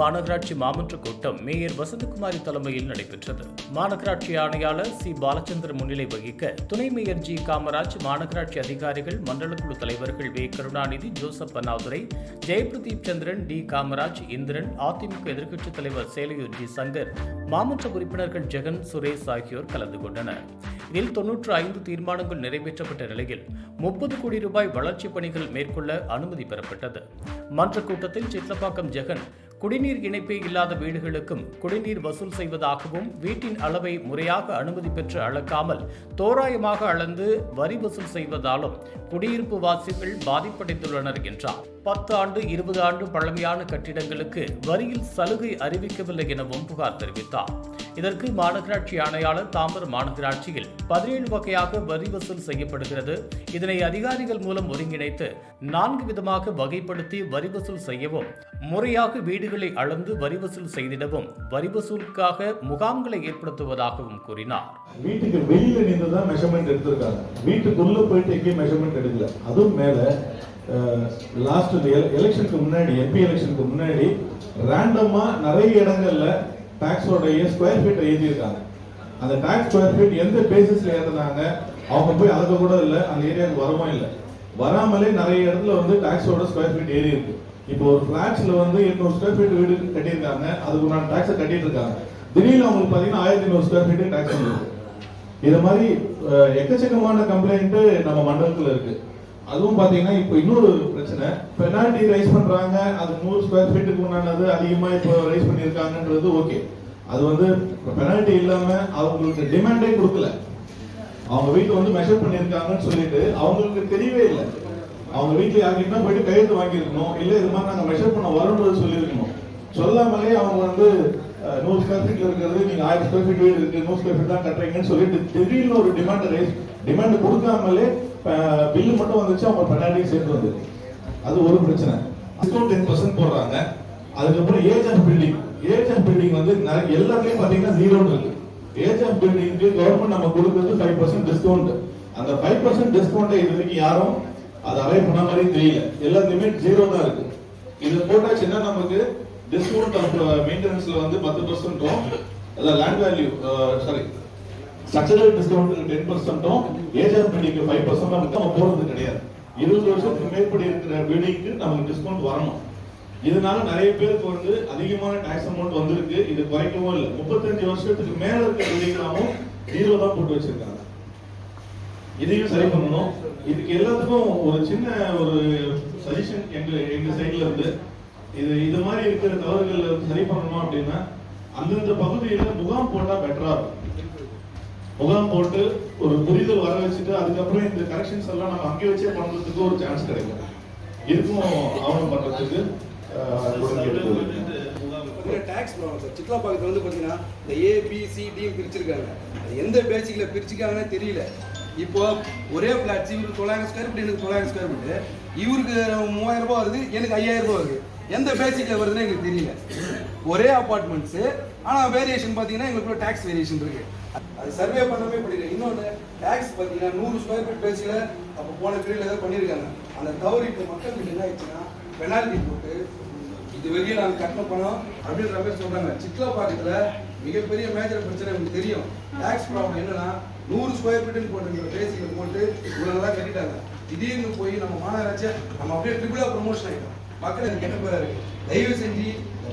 மாநகராட்சி மாமன்ற கூட்டம் மேயர் வசந்தகுமாரி தலைமையில் நடைபெற்றது. மாநகராட்சி ஆணையாளர் சி. பாலச்சந்திரன் முன்னிலை வகிக்க துணை மேயர் ஜி. காமராஜ் மாநகராட்சி அதிகாரிகள் மண்டல குழு தலைவர்கள் வே. கருணாநிதி ஜோசப் அண்ணாதுரை ஜெயபிரதீப் சந்திரன் டி. காமராஜ் இந்திரன் அதிமுக எதிர்க்கட்சித் தலைவர் சேலையூர் ஜி. சங்கர் மாமன்ற உறுப்பினர்கள் ஜெகன் சுரேஷ் ஆகியோர் கலந்து கொண்டனர். இதில் தொன்னூற்று ஐந்து தீர்மானங்கள் நிறைவேற்றப்பட்ட நிலையில் முப்பது கோடி ரூபாய் வளர்ச்சிப் பணிகள் மேற்கொள்ள அனுமதி பெறப்பட்டது. மன்ற கூட்டத்தில் சிட்லப்பாக்கம் ஜெகன் குடிநீர் இணைப்பே இல்லாத வீடுகளுக்கும் குடிநீர் வசூல் செய்வதாகவும் வீட்டின் அளவை முறையாக அனுமதி பெற்று அளக்காமல் தோராயமாக அளந்து வரி வசூல் செய்வதாலும் குடியிருப்பு வாசிகள் பாதிப்படைந்துள்ளனர் என்றார். பத்து ஆண்டு இருபது ஆண்டு பழமையான கட்டிடங்களுக்கு வரியில் சலுகை அறிவிக்கவில்லை எனவும் புகார் தெரிவித்தார். இதற்கு மாநகராட்சி ஆணையாளர் தாம்பரம் மாநகராட்சியில் பதினேழு வகையாக வரி வசூல் செய்யப்படுகிறது. இதனை அதிகாரிகள் மூலம் ஒருங்கிணைத்து நான்கு விதமாக வகைப்படுத்தி வரி வசூல் செய்யவும் முறையாக வீடுகளை அளந்து வரி வசூல் செய்திடவும் வரி வசூலுக்காக முகாம்களை ஏற்படுத்துவதாகவும் கூறினார். வீட்டுக்கு வெளியில நின்று தான் மெஷர்மெண்ட் எடுத்திருக்காங்க. வீட்டுக்குள்ள போயிட்டு எங்கேயும் மெஷர்மெண்ட் எடுக்கல. அதுவும் மேல லாஸ்ட் எலெக்ஷனுக்கு முன்னாடி எம்பி எலெக்ஷனுக்கு முன்னாடி ரேண்டமா நிறைய இடங்கள்ல டாக்ஸோடைய ஸ்கொயர் ஃபீட் எழுதியிருக்காங்க. அந்த டாக்ஸ் ஸ்கொயர் ஃபீட் எந்த பேசிஸ்ல ஏற்றினாங்க அவங்க போய் அதுக்கு கூட இல்லை அந்த ஏரியாவுக்கு வரவும் இல்லை. வராமலே நிறைய இடத்துல வந்து டாக்ஸோட ஸ்கொயர் ஃபீட் ஏறி இருக்கு. இப்போ ஒரு ஃபிளாட்ஸ்ல வந்து எட்நூறு ஸ்கொயர் ஃபீட் வீடு கட்டியிருக்காங்க அதுக்கு நான் டாக்ஸை கட்டிட்டு இருக்காங்க திடீர்னு அவங்களுக்கு பார்த்தீங்கன்னா ஆயிரத்தி ஐநூறு ஸ்கொயர் ஃபீட்டு டாக்ஸ் வந்துருக்கு இது மாதிரி எக்கச்சக்கமான கம்ப்ளைண்ட் நம்ம மண்டலத்தில் இருக்கு. அதுவும் பாத்தீங்கன்னா இப்போ இன்னொரு பிரச்சனை. பெனால்டி ரைஸ் பண்றாங்க. அது நூறு ஸ்கொயர் ஃபீட்டுக்கு உண்டானது அதிகமா இப்போ ரைஸ் பண்ணியிருக்காங்கன்றது ஓகே அது வந்து பெனால்டி இல்லாம அவங்களுக்கு டிமாண்டே கொடுக்கல. அவங்க வீட்டுல வந்து மெஷர் பண்ணியிருக்காங்கன்னு சொல்லிட்டு அவங்களுக்கு தெரியவே இல்லை. அவங்க வீட்டுல யார்கிட்ட போயிட்டு கையெழுத்து வாங்கியிருக்கணும்? இல்ல இது மாதிரி நாங்க மெஷர் பண்ண வரோன்றது சொல்லியிருக்கணும். சொல்லாமலே அவங்க வந்து நூறு ஸ்கொயர் ஃபீட்ல இருக்கிறது நீங்க ஆயிரம் ஸ்கொயர் ஃபீட் வீடு இருக்கு நூறு ஸ்கொயர் ஃபீட் தான் கட்டுறீங்கன்னு சொல்லிட்டு திடீர்னு ஒரு டிமாண்ட் ரைஸ் டிமாண்ட் கொடுக்காமலே பில்லு மட்டும் வந்துச்சு அவங்க பெனால்ட்டி சேர்ந்து வந்து அது ஒரு பிரச்சனை. டிஸ்கவுண்ட் டென் பர்சன்ட் போடுறாங்க. அதுக்கப்புறம் age of building age of building வந்து நிறைய- எல்லாத்துலயும் பாத்தீங்கன்னா ஜீரோன்னு இருக்கு. ஏஜ் ஆஃப் பில்டிங்க்கு கவர்மெண்ட் நம்ம கொடுக்கறது ஃபைவ் பர்சன்ட் டிஸ்கவுண்ட் அந்த ஃபைவ் பர்சன்ட் டிஸ்கவுண்ட் இது வரைக்கும் யாரும் அதை அலைவ் பண்ண மாதிரி தெரியல. எல்லாத்தையுமே ஜீரோ தான் இருக்கு. இது போட்டாச்சுன்னா நமக்கு டிஸ்கவுண்ட் ஆஃப் மெயின்டெனன்ஸ்ல வந்து பத்து பர்சன்ட்டும் அதாவது land value sorry structural discount ten பர்சன்ட்டும் age of பில்டிங்க்கு ஃபைவ் பர்சன்ட் மட்டும் நம்ம போறது கிடையாது. இருபது வருஷத்துக்கு மேற்படி இருக்கிற பில்டிங்க்கு நமக்கு டிஸ்கவுண்ட் வரணும். இதனால நிறைய பேருக்கு வந்து அதிகமான டாக்ஸ் அமௌண்ட் வந்திருக்கு. இது குறைக்கவும் இல்லை. முப்பத்தஞ்சு வருஷத்துக்கு மேல இருக்க பில்டிங்லாமும் ஜீரோ தான் போட்டு வச்சிருக்காங்க. இதையும் சரி பண்ணணும். இதுக்கு எல்லாத்துக்கும் ஒரு சின்ன ஒரு சஜஷன் எங்க எங்க சைட்ல இருந்து இது இது மாதிரி இருக்கிற தவறுகள் சரி பண்ணணும் அப்படின்னா அந்தந்த பகுதியில முகாம் போட்டா பெட்டரா இருக்கும். முகாம் போட்டு ஒரு புரிதல் வர வச்சுட்டு அதுக்கப்புறம் இந்த கரெக்ஷன்ஸ் எல்லாம் நம்ம அங்கே வச்சே பண்றதுக்கு ஒரு சான்ஸ் கிடைக்கும். இதுக்கும் ஆவணம் கேட்டுக்கொள்கிறேன். டேக்ஸ் சார் சிட்லாப்பாக்கத்தில் வந்து பார்த்தீங்கன்னா இந்த ஏ பி சி டி பிரிச்சிருக்காங்க. எந்த பேசிக்கில் பிரிச்சுக்காங்கன்னே தெரியல. இப்போ ஒரே ஃப்ளாட்ஸ் இவருக்கு தொள்ளாயிரம் ஸ்கொயர் ஃபீட் எனக்கு தொள்ளாயிரம் ஸ்கொயர் ஃபீட் இவருக்கு மூவாயிரம் ரூபாய் வருது எனக்கு ஐயாயிரம் ரூபாய் வருது. எந்த பேசிக்கில் வருதுன்னு எங்களுக்கு தெரியல. ஒரே அப்பார்ட்மெண்ட்ஸு ஆனால் வேரியேஷன் பார்த்தீங்கன்னா எங்களுக்குள்ள டேக்ஸ் வேரியேஷன் இருக்கு. அது சர்வே பண்ணவே முடியல. இன்னொன்று டேக்ஸ் பார்த்தீங்கன்னா நூறு ஸ்கொயர் ஃபீட் பேசியில் அப்போ போன பீரியட்ல ஏதோ பண்ணியிருக்காங்க அந்த தவறு இப்போ மக்களுக்கு என்ன ஆயிடுச்சுன்னா பெனால்டி போட்டு இது வெளியே நாங்கள் கட்டின பணம் அப்படின்ற மாதிரி சொல்றாங்க. சிட்லாப்பாக்கத்துல மிகப்பெரிய மேஜர் பிரச்சனை உங்களுக்கு தெரியும். டேக்ஸ் ப்ராப்ளம் என்னன்னா நூறு ஸ்கொயர் ஃபீட்னு போட்டு பேசிக்கல் போட்டு இவ்வளோ தான் கட்டிட்டாங்க. திடீர்னு போய் நம்ம மாநகராட்சியை நம்ம அப்படியே ட்ரிபிளாக ப்ரொமோஷன் ஆகிடும் மக்கள் அதுக்கு என்ன பேரா தயவு செஞ்சு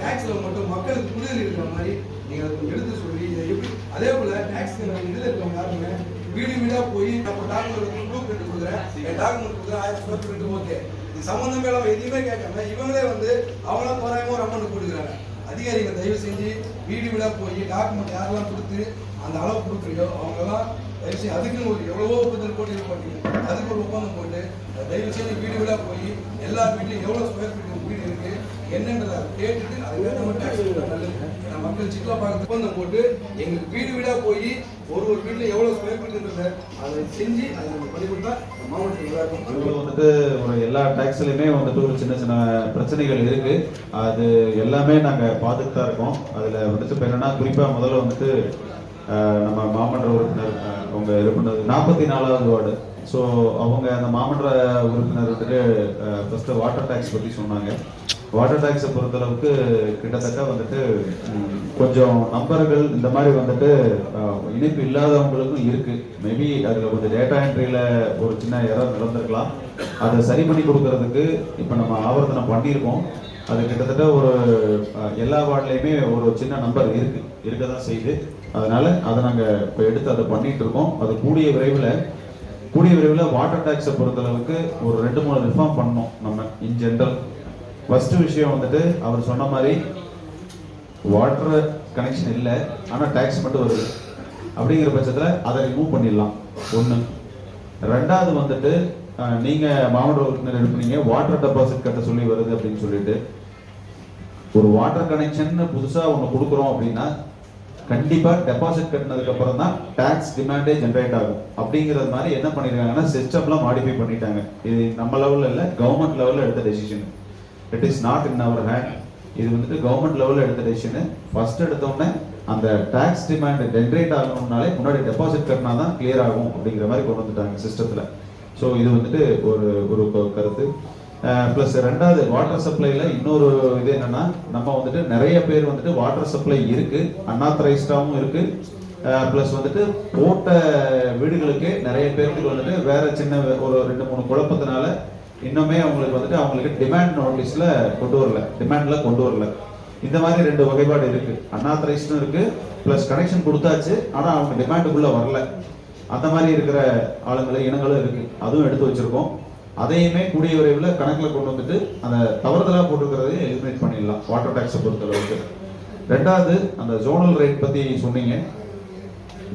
டேக்ஸில் மட்டும் மக்களுக்கு புரிதல் இருக்கிற மாதிரி நீங்க அதை எடுத்து சொல்லி இதை எப்படி அதே போல டேக்ஸ் இதுல இருக்கிறவங்க யாருமே வீடு வீடா போய் நம்ம டாக்குமெண்ட் ப்ரூஃப் எடுத்து கொடுக்குறேன். என் டாக்குமெண்ட் கொடுக்குறேன் ஆயிரம் ஸ்கொயர் ஃபீட் ஓகே. இது சம்மந்தமே இல்லாம எதுவுமே கேட்காம இவங்களே வந்து அவங்களா தோராயமா ஒரு அமௌண்ட் கொடுக்குறாங்க. அதிகாரிகள் தயவு செஞ்சு வீடு வீடா போய் டாக்குமெண்ட் யாரெல்லாம் கொடுத்து அந்த அளவு கொடுக்குறியோ அவங்கெல்லாம் தயவு செஞ்சு அதுக்குன்னு ஒரு எவ்வளவோ ஒப்பந்தம் போட்டு போட்டீங்க அதுக்கு ஒரு ஒப்பந்தம் போட்டு தயவு செஞ்சு வீடு வீடாக போய் எல்லா வீட்லையும் எவ்வளோ ஸ்கொயர் ஃபீட் வீடு இருக்கு என்னன்றதை கேட்டுட்டு அதுக்கேற்ற நம்ம டேக்ஸ் நல்லது. ஏன்னா மக்கள் சிக்கலா பார்க்க ஒப்பந்தம் போட்டு எங்களுக்கு வீடு வீடாக போய் ஒரு ஒரு வீட்டில் எவ்வளோ ஸ்கொயர் ஃபீட்ன்றத அதை செஞ்சு அதை நம்ம பண்ணி கொடுத்தா மாவட்டத்தில் இருக்கும். வந்துட்டு ஒரு எல்லா டேக்ஸ்லையுமே வந்துட்டு ஒரு சின்ன சின்ன பிரச்சனைகள் இருக்கு. அது எல்லாமே நாங்கள் பார்த்துட்டு தான் இருக்கோம். அதில் வந்துட்டு இப்போ என்னன்னா குறிப்பாக முதல்ல வந்துட்டு நம்ம மாமன்ற உறுப்பினர் அவங்க இது பண்ணது நாற்பத்தி நாலாவது வார்டு. ஸோ அவங்க அந்த மாமன்ற உறுப்பினர் வந்துட்டு ஃபர்ஸ்ட் வாட்டர் டேக்ஸ் பற்றி சொன்னாங்க. வாட்டர் டேக்ஸை பொறுத்தளவுக்கு கிட்டத்தட்ட வந்துட்டு கொஞ்சம் நம்பர்கள் இந்த மாதிரி வந்துட்டு இணைப்பு இல்லாதவங்களுக்கும் இருக்கு. மேபி அதில் கொஞ்சம் டேட்டா என்ட்ரியில் ஒரு சின்ன இடம் நடந்திருக்கலாம். அதை சரி பண்ணி கொடுக்கறதுக்கு இப்போ நம்ம ஆவர்த்தனம் பண்ணியிருக்கோம். அது கிட்டத்தட்ட ஒரு எல்லா வார்டுலையுமே ஒரு சின்ன நம்பர் இருக்கு. இருக்க தான் செய்யுது. அதனால அதை நாங்கள் இப்போ எடுத்து அதை பண்ணிட்டு இருக்கோம். அது கூடிய விரைவில் கூடிய விரைவில் வாட்டர் டேக்ஸை பொறுத்தளவுக்கு ஒரு ரெண்டு மூணு ரிஃபார்ம் பண்ணோம் நம்ம இன் ஜென்ரல் ஃபஸ்ட்டு விஷயம் வந்துட்டு அவர் சொன்ன மாதிரி வாட்டர் கனெக்ஷன் இல்லை ஆனால் டேக்ஸ் மட்டும் வருது. அப்படிங்கிற பட்சத்தில் அதை ரிமூவ் பண்ணிடலாம். ஒன்று ரெண்டாவது வந்துட்டு நீங்கள் மாவட்ட உறுப்பினர் இருப்பீங்க வாட்டர் டெபாசிட் கட்ட சொல்லி வருது அப்படின்னு சொல்லிட்டு. ஒரு வாட்டர் கனெக்ஷன் புதுசாக ஒன்று கொடுக்குறோம் அப்படின்னா கண்டிப்பா டெபாசிட் கட்டினதுக்கு அப்புறம் தான் டாக்ஸ் டிமாண்டே ஜென்ரேட் ஆகும். அப்படிங்கிறது மாதிரி என்ன பண்ணிருக்காங்கன்னா சிஸ்டம்லாம் மாடிஃபை பண்ணிட்டாங்க. இது நம்ம லெவல்ல இல்ல கவர்மெண்ட் லெவல்ல எடுத்த decision it is not in our hand இது வந்துட்டு கவர்மெண்ட் லெவல்ல எடுத்த டெசிஷன் ஃபர்ஸ்ட் எடுத்தோடனே அந்த டாக்ஸ் டிமாண்ட் ஜென்ரேட் ஆகணும்னாலே முன்னாடி டெபாசிட் கட்டினா தான் கிளியர் ஆகும் அப்படிங்கிற மாதிரி கொண்டு வந்துட்டாங்க சிஸ்டத்துல ஸோ இது வந்துட்டு ஒரு ஒரு கருத்து. ப்ளஸ் ரெண்டாவது வாட்டர் சப்ளையில் இன்னொரு இது என்னன்னா நம்ம வந்துட்டு நிறைய பேர் வந்துட்டு வாட்டர் சப்ளை இருக்குது அன்ஆத்தரைஸ்டாவும் இருக்குது ப்ளஸ் வந்துட்டு போட்ட வீடுகளுக்கு நிறைய பேருக்கு வந்துட்டு வேற சின்ன ஒரு ரெண்டு மூணு குழப்பத்தினால இன்னுமே அவங்களுக்கு வந்துட்டு அவங்களுக்கு டிமாண்ட் நோட்டீஸில் கொண்டு வரல. டிமாண்டில் கொண்டு வரல. இந்த மாதிரி ரெண்டு வகைப்பாடு இருக்கு. அன்ஆத்தரைஸ்டும் இருக்கு ப்ளஸ் கனெக்ஷன் கொடுத்தாச்சு ஆனால் அவங்க டிமாண்டுக்குள்ளே வரல. அந்த மாதிரி இருக்கிற ஆளுங்களை இனங்களும் இருக்கு. அதுவும் எடுத்து வச்சிருக்கோம். அதையுமே கூடிய விரைவில் கணக்கில் கொண்டு வந்துட்டு அந்த தவறுதலாக போட்டுக்கிறதையும் எலிமினேட் பண்ணிடலாம். வாட்டர் டேக்ஸை பொறுத்தளவுக்கு. ரெண்டாவது அந்த ஜோனல் ரேட் பற்றி சொன்னீங்க.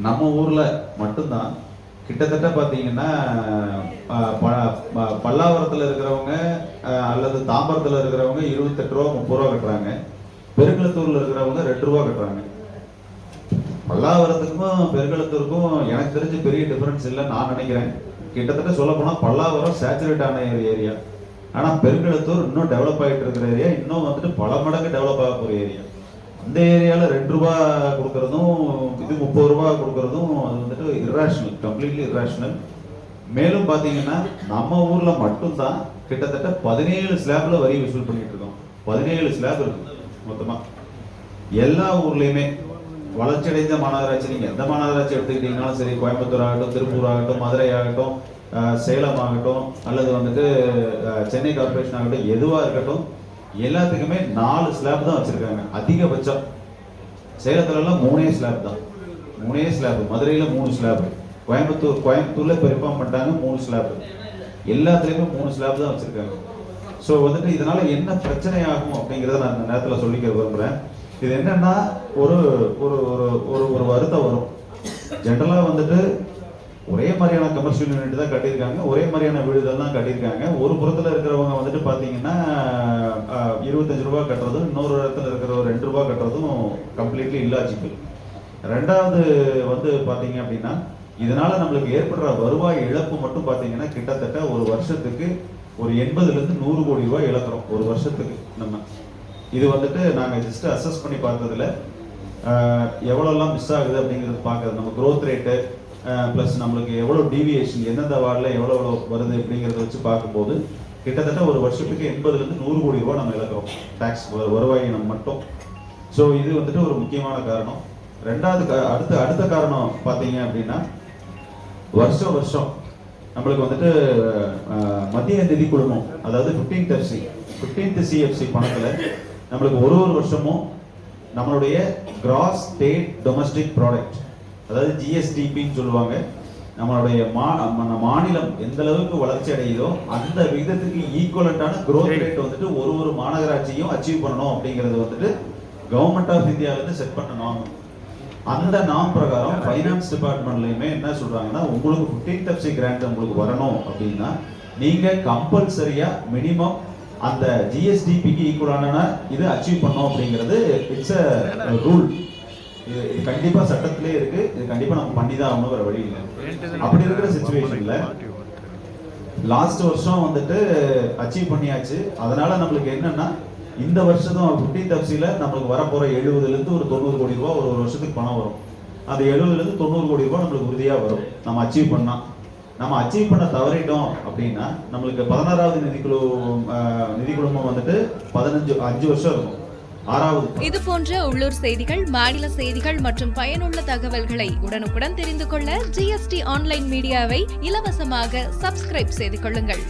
நம்ம ஊரில் மட்டும்தான். கிட்டத்தட்ட பார்த்தீங்கன்னா ப- பல்லாவரத்தில் இருக்கிறவங்க அல்லது தாம்பரத்தில் இருக்கிறவங்க இருபத்தெட்டு ரூபா முப்பது ரூபா கட்டுறாங்க. பெருங்குளத்தூரில் இருக்கிறவங்க ரெண்டு ரூபா கட்டுறாங்க. பல்லாவரத்துக்கும் பெருங்குளத்தூருக்கும் எனக்கு தெரிஞ்சு பெரிய டிஃபரன்ஸ் இல்லை நான் நினைக்கிறேன். கிட்டத்தட்ட சொல்ல பல்லாவரம் சேச்சுரேட் ஆன ஏரியா ஆனால் பெருங்குளத்தூர் இன்னும் டெவலப் ஆகிட்டு இருக்கிற ஏரியா இன்னும் வந்துட்டு பல மடங்கு டெவலப் ஆக போற ஏரியா அந்த ஏரியாவில் ரெண்டு ரூபா கொடுக்கறதும் இது முப்பது ரூபா கொடுக்கறதும் அது வந்துட்டு இர்ரேஷனல் கம்ப்ளீட்லி இர்ரேஷனல் மேலும் பார்த்தீங்கன்னா நம்ம ஊரில் மட்டும்தான் கிட்டத்தட்ட பதினேழு ஸ்லாப்ல வரி வசூல் பண்ணிட்டு இருக்கோம். பதினேழு ஸ்லாப் இருக்கு மொத்தமாக எல்லா ஊர்லேயுமே வளர்ச்சியடைந்த மாநகராட்சி. நீங்க எந்த மாநகராட்சி எடுத்துக்கிட்டீங்கனாலும் சரி கோயம்புத்தூர் ஆகட்டும் திருப்பூர் ஆகட்டும் மதுரை ஆகட்டும் சேலம் ஆகட்டும் அல்லது வந்துட்டு சென்னை கார்பரேஷன் ஆகட்டும் எதுவா இருக்கட்டும் எல்லாத்துக்குமே நாலு ஸ்லாப் தான் வச்சிருக்காங்க. அதிகபட்சம் சேலத்துல எல்லாம் மூணே ஸ்லாப் தான். மூணே ஸ்லாப் மதுரையில மூணு ஸ்லாப் கோயம்புத்தூர் கோயம்புத்தூர்ல இப்போ ரிஃபார்ம் பண்ணிட்டாங்க மூணு ஸ்லாப் எல்லாத்துலயுமே மூணு ஸ்லாப் தான் வச்சிருக்காங்க. ஸோ வந்துட்டு இதனால என்ன பிரச்சனை ஆகும் அப்படிங்கிறத நான் இந்த நேரத்தில் சொல்லிக்க விரும்புறேன். இது என்னன்னா ஒரு ஒரு ஒரு ஒரு ஒரு வருத்தம் வரும். ஜென்ரலாக வந்துட்டு ஒரே மாதிரியான கமர்ஷியல் யூனிட் தான் கட்டியிருக்காங்க. ஒரே மாதிரியான வீடுகள் தான் கட்டியிருக்காங்க. ஒரு புறத்தில் இருக்கிறவங்க வந்துட்டு பார்த்தீங்கன்னா இருபத்தஞ்சு ரூபா கட்டுறதும் இன்னொரு இடத்துல இருக்கிற ஒரு ரெண்டு ரூபா கட்டுறதும் கம்ப்ளீட்லி இல்லாஜிக்கல் ரெண்டாவது வந்து பார்த்தீங்க அப்படின்னா இதனால நம்மளுக்கு ஏற்படுற வருவாய் இழப்பு மட்டும் பார்த்தீங்கன்னா கிட்டத்தட்ட ஒரு வருஷத்துக்கு ஒரு எண்பதுலேருந்து நூறு கோடி ரூபாய் இழக்கிறோம். ஒரு வருஷத்துக்கு நம்ம. இது வந்துட்டு நாங்கள் ஜஸ்ட் அசஸ் பண்ணி பார்த்ததில் எவ்வளோலாம் மிஸ் ஆகுது அப்படிங்கிறது பார்க்குறது. நம்ம க்ரோத் ரேட்டு ப்ளஸ் நம்மளுக்கு எவ்வளோ டீவியேஷன் எந்தெந்த வார்டில் எவ்வளோ எவ்வளோ வருது அப்படிங்கிறத வச்சு பார்க்கும்போது கிட்டத்தட்ட ஒரு வருஷத்துக்கு எண்பதுலேருந்து நூறு கோடி ரூபா நம்ம இழக்கிறோம். டேக்ஸ் வருவாய் நம்ம மட்டும். ஸோ இது வந்துட்டு ஒரு முக்கியமான காரணம். ரெண்டாவது அடுத்த அடுத்த காரணம் பார்த்தீங்க அப்படின்னா வருஷம் வருஷம் நம்மளுக்கு வந்துட்டு மத்திய நிதி குழுமம் அதாவது ஃபிஃப்டீன்த் எஃப்சி ஃபிஃப்டீன்த் சிஎஃப்சி பணத்தில் நம்மளுக்கு ஒரு ஒரு வருஷமும் நம்மளுடைய கிராஸ் ஸ்டேட் டொமஸ்டிக் ப்ராடக்ட் அதாவது ஜிஎஸ்டிபின்னு சொல்லுவாங்க நம்மளுடைய மா மாநிலம் எந்த அளவுக்கு வளர்ச்சி அடையுதோ அந்த விகிதத்துக்கு ஈக்குவலண்டான growth ரேட் வந்துட்டு ஒரு ஒரு மாநகராட்சியும் அச்சீவ் பண்ணணும் அப்படிங்கிறது வந்துட்டு கவர்மெண்ட் ஆஃப் இந்தியால இருந்து செட் பண்ண norm. அந்த நாம் பிரகாரம் ஃபைனான்ஸ் டிபார்ட்மெண்ட்லயுமே என்ன சொல்றாங்கன்னா உங்களுக்கு 15th எஃப்சி கிராண்ட் உங்களுக்கு வரணும் அப்படின்னா நீங்க கம்பல்சரியா மினிமம் அந்த ஜிஎஸ்டிபிக்கு ஈக்குவலான இது அச்சீவ் பண்ணோம் அப்படிங்கிறது இட்ஸ் அ ரூல் இது இது கண்டிப்பா சட்டத்திலே இருக்கு. இது கண்டிப்பா நம்ம பண்ணி தான் ஆகணும் வேற வழி இல்லை அப்படி இருக்கிற சுச்சுவேஷன்ல லாஸ்ட் வருஷம் வந்துட்டு அச்சீவ் பண்ணியாச்சு. அதனால நம்மளுக்கு என்னன்னா இந்த வருஷம் ஃபிஃப்டீன் தப்சில நம்மளுக்கு வரப்போற எழுபதுல இருந்து ஒரு தொண்ணூறு கோடி ரூபாய் ஒரு ஒரு வருஷத்துக்கு பணம் வரும். அந்த எழுபதுல இருந்து தொண்ணூறு கோடி ரூபாய் நம்மளுக்கு உறுதியா வரும். நம்ம அச்சீவ் பண்ணா. நம்ம அச்சீவ் பண்ண தவறிட்டோம் அப்படின்னா நம்மளுக்கு பதினாறாவது நிதிக்குழு அஹ், நிதி குழுமம் வந்துட்டு பதினஞ்சு அஞ்சு வருஷம் இருக்கும். ஆறாவது இது போன்ற உள்ளூர் செய்திகள் மாநில செய்திகள் மற்றும் பயனுள்ள தகவல்களை உடனுக்குடன் தெரிந்து கொள்ள ஜிஎஸ்டி ஆன்லைன் மீடியாவை இலவசமாக சப்ஸ்கிரைப் செய்து கொள்ளுங்கள்.